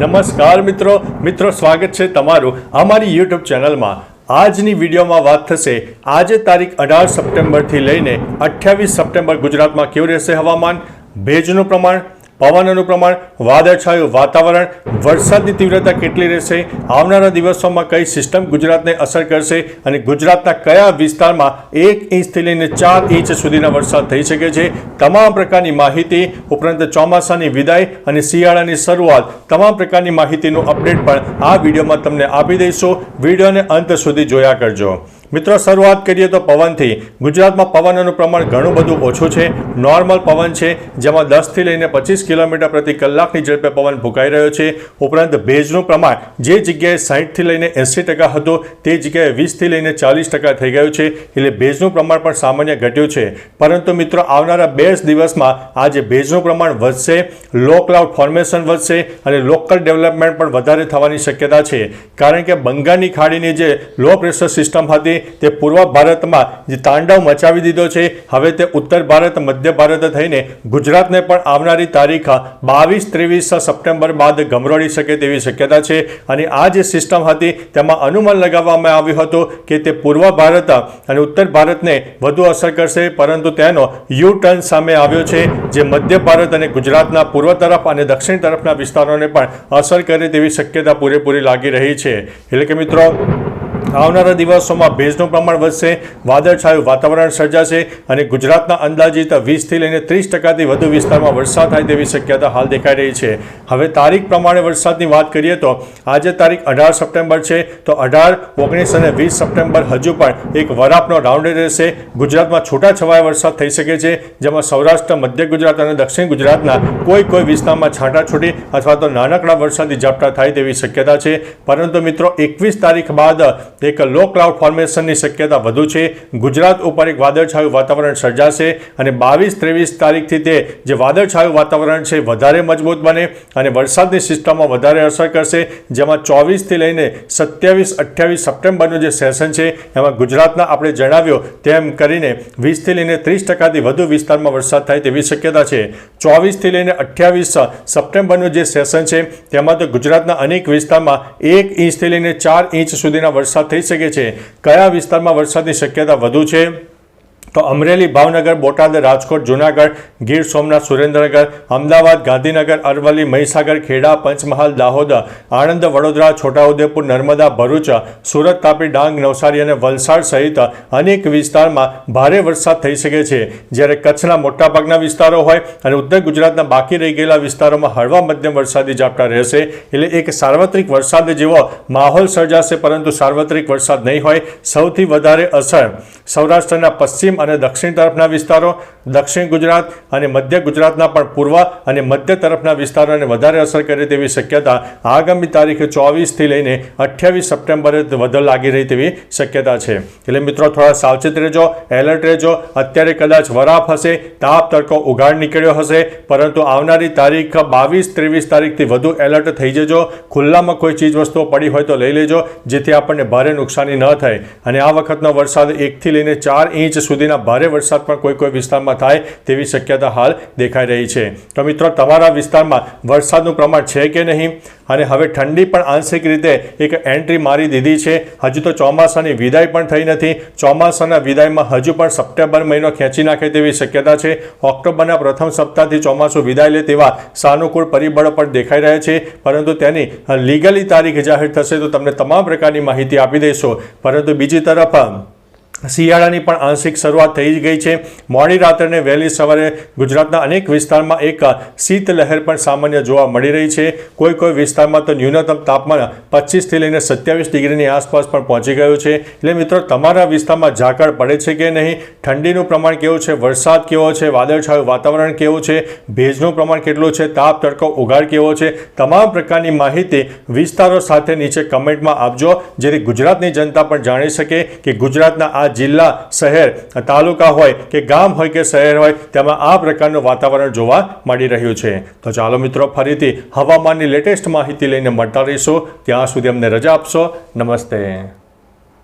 નમસ્કાર મિત્રો. મિત્રો, સ્વાગત છે તમારું અમારી યુટ્યુબ ચેનલમાં. આજની વિડીયોમાં વાત થશે, આજે તારીખ અઢાર સપ્ટેમ્બરથી લઈને અઠ્યાવીસ સપ્ટેમ્બર ગુજરાતમાં કેવું રહેશે હવામાન? ભેજનું પ્રમાણ પવનનું પ્રમાણ વાદળછાયું વાતાવરણ, વરસાદની તીવ્રતા કેટલી રહેશે, આવનારા દિવસોમાં કઈ સિસ્ટમ ગુજરાતને અસર કરશે અને ગુજરાતના કયા વિસ્તારમાં એક ઇંચથી લઈને ચાર ઇંચ સુધીના વરસાદ થઈ શકે છે, તમામ પ્રકારની માહિતી ઉપરાંત ચોમાસાની વિદાય અને શિયાળાની શરૂઆત, તમામ પ્રકારની માહિતીનું અપડેટ પણ આ વિડીયોમાં તમને આપી દઈશું. વિડીયોને અંત સુધી જોયા કરજો. મિત્રો, શરૂઆત કરીએ તો પવનથી. ગુજરાતમાં પવનનું પ્રમાણ ઘણું બધું ઓછું છે. નોર્મલ પવન છે, જેમાં દસથી લઈને પચીસ કિલોમીટર પ્રતિ કલાકની ઝડપે પવન ફૂંકાઈ રહ્યો છે. ઉપરાંત ભેજનું પ્રમાણ જે જગ્યાએ સાહીઠથી લઈને એંસી ટકા હતું, તે જગ્યાએ વીસથી લઈને ચાલીસ ટકા થઈ ગયું છે. એટલે ભેજનું પ્રમાણ પણ સામાન્ય ઘટ્યું છે. પરંતુ મિત્રો, આવનારા બે જ દિવસમાં આજે ભેજનું પ્રમાણ વધશે લો ક્લાઉડ ફોર્મેશન વધશે અને લોકલ ડેવલપમેન્ટ પણ વધારે થવાની શક્યતા છે. કારણ કે બંગાળની ખાડીની જે લો પ્રેશર સિસ્ટમ હતી તે પૂર્વ ભારતમાં જે તાંડવ મચાવી દીધો છે, હવે તે ઉત્તર ભારત, મધ્ય ભારત થઈને ગુજરાતને પણ આવનારી તારીખ બાવીસ, ત્રેવીસ સપ્ટેમ્બર બાદ ગમરોળી શકે તેવી શક્યતા છે. અને આ જે સિસ્ટમ હતી, તેમાં અનુમાન લગાવવામાં આવ્યું હતું કે તે પૂર્વ ભારત અને ઉત્તર ભારતને વધુ અસર કરશે, પરંતુ તેનો યુ ટર્ન સામે આવ્યો છે, જે મધ્ય ભારત અને ગુજરાતના પૂર્વ તરફ અને દક્ષિણ તરફના વિસ્તારોને પણ અસર કરે તેવી શક્યતા પૂરેપૂરી લાગી રહી છે. એટલે કે મિત્રો આવનારા દિવસોમાં ભેજનું પ્રમાણ વધશે, વાદળછાયું વાતાવરણ સર્જાશે અને ગુજરાતના અંદાજિત વીસથી લઈને ત્રીસ ટકાથી વધુ વિસ્તારમાં વરસાદ થાય તેવી શક્યતા હાલ દેખાઈ રહી છે. હવે તારીખ પ્રમાણે વરસાદની વાત કરીએ તો આજે તારીખ અઢાર સપ્ટેમ્બર છે, તો અઢાર, ઓગણીસ અને વીસ સપ્ટેમ્બર હજુ પણ એક વરાપનો રાઉન્ડ રહેશે. ગુજરાતમાં છૂટાછવાયા વરસાદ થઈ શકે છે, જેમાં સૌરાષ્ટ્ર, મધ્ય ગુજરાત અને દક્ષિણ ગુજરાતના કોઈ કોઈ વિસ્તારમાં છાંટાછૂટી અથવા તો નાનકડા વરસાદી ઝાપટા થાય તેવી શક્યતા છે. પરંતુ મિત્રો, એકવીસ તારીખ બાદ એક લો ક્લાઉડ ફોર્મેશનની શક્યતા વધુ છે. ગુજરાત ઉપર એક વાદળછાયું વાતાવરણ સર્જાશે અને બાવીસ ત્રેવીસ તારીખથી તે જે વાદળછાયું વાતાવરણ છે વધારે મજબૂત બને અને વરસાદની સિસ્ટમમાં વધારે અસર કરશે. જેમાં ચોવીસથી લઈને સત્યાવીસ, અઠ્યાવીસ સપ્ટેમ્બરનું જે સેશન છે, એમાં ગુજરાતના આપણે જણાવ્યું તેમ કરીને વીસથી લઈને ત્રીસ ટકાથી વધુ વિસ્તારમાં વરસાદ થાય તેવી શક્યતા છે. ચોવીસથી લઈને અઠ્યાવીસ સપ્ટેમ્બરનું જે સેશન છે, તેમાં તો ગુજરાતના અનેક વિસ્તારમાં એક ઇંચથી લઈને ચાર ઇંચ સુધીના વરસાદ થઈ શકે છે. કયા વિસ્તારમાં વરસાદની શક્યતા વધુ છે? તો અમરેલી, ભાવનગર, બોટાદ, રાજકોટ, જૂનાગઢ, ગીર સોમનાથ, સુરેન્દ્રનગર, અમદાવાદ, ગાંધીનગર, અરવલ્લી, મહીસાગર, ખેડા, પંચમહાલ, દાહોદ, આણંદ, વડોદરા, છોટાઉદેપુર, નર્મદા, ભરૂચ, સુરત, તાપી, ડાંગ, નવસારી અને વલસાડ સહિત અનેક વિસ્તારમાં ભારે વરસાદ થઈ શકે છે. જ્યારે કચ્છના મોટાભાગના વિસ્તારો હોય અને ઉત્તર ગુજરાતના બાકી રહી ગયેલા વિસ્તારોમાં હળવા મધ્યમ વરસાદી ઝાપટા રહેશે, એટલે એક સાર્વત્રિક વરસાદ જેવો માહોલ સર્જાશે, પરંતુ સાર્વત્રિક વરસાદ નહીં હોય. સૌથી વધારે અસર સૌરાષ્ટ્રના પશ્ચિમ અને દક્ષિણ તરફના વિસ્તારો, દક્ષિણ ગુજરાત અને મધ્ય ગુજરાતના પણ પૂર્વ અને મધ્ય તરફના વિસ્તારોને વધારે અસર કરે તેવી શક્યતા આગામી તારીખે ચોવીસથી લઈને અઠ્યાવીસ સપ્ટેમ્બરે વધુ લાગી રહી તેવી શક્યતા છે. એટલે મિત્રો, થોડા સાવચેત રહેજો, એલર્ટ રહેજો. અત્યારે કદાચ વરાપ હશે, તાપ, તડકો ઉઘાડ નીકળ્યો હશે, પરંતુ આવનારી તારીખ બાવીસ, ત્રેવીસ તારીખથી વધુ એલર્ટ થઈ જજો. ખુલ્લામાં કોઈ ચીજ વસ્તુઓ પડી હોય તો લઈ લેજો, જેથી આપણને ભારે નુકસાની ન થાય. અને આ વખતનો વરસાદ એકથી લઈને ચાર ઇંચ સુધીના ભારે વરસાદ પણ કોઈ કોઈ વિસ્તારમાં થાય તેવી શક્યતા હાલ દેખાઈ રહી છે. તો મિત્રો, તમારા વિસ્તારમાં વરસાદનું પ્રમાણ છે કે નહીં? અને હવે ઠંડી પણ આંશિક રીતે એક એન્ટ્રી મારી દીધી છે. હજુ તો ચોમાસાની વિદાય પણ થઈ નથી. ચોમાસાના વિદાયમાં હજુ પણ સપ્ટેમ્બર મહિનો ખેંચી નાખે તેવી શક્યતા છે. ઓક્ટોબરના પ્રથમ સપ્તાહથી ચોમાસું વિદાય લે તેવા સાનુકૂળ પરિબળો પણ દેખાઈ રહ્યા છે. પરંતુ તેની લીગલી તારીખ જાહેર થશે તો તમને તમામ પ્રકારની માહિતી આપી દઈશું. પરંતુ બીજી તરફ શિયાળાની પણ આંશિક શરૂઆત થઈ જ ગઈ છે. મોડી રાત્રે વહેલી સવારે ગુજરાતના અનેક વિસ્તારમાં એક શીતલહેર પણ સામાન્ય જોવા મળી રહી છે. કોઈ કોઈ વિસ્તારમાં તો ન્યૂનતમ તાપમાન પચીસથી લઈને સત્યાવીસ ડિગ્રીની આસપાસ પણ પહોંચી ગયું છે. એટલે મિત્રો, તમારા વિસ્તારમાં ઝાકળ પડે છે કે નહીં? ઠંડીનું પ્રમાણ કેવું છે? વરસાદ કેવો છે? વાદળછાયું વાતાવરણ કેવું છે? ભેજનું પ્રમાણ કેટલું છે? તાપ, તડકો, ઉઘાડ કેવો છે? તમામ પ્રકારની માહિતી વિસ્તારો સાથે નીચે કમેન્ટમાં આપજો, જેથી ગુજરાતની જનતા પણ જાણી શકે કે ગુજરાતના આ જિલ્લા, શહેર, તાલુકા હોય કે ગામ હોય કે શહેર હોય, તેમાં આ પ્રકારનું વાતાવરણ જોવા મળી રહ્યું છે. તો ચાલો મિત્રો, ફરીથી હવામાનની લેટેસ્ટ માહિતી લઈને મળતા રહીશું. ત્યાં સુધી અમને રજા આપશો. નમસ્તે.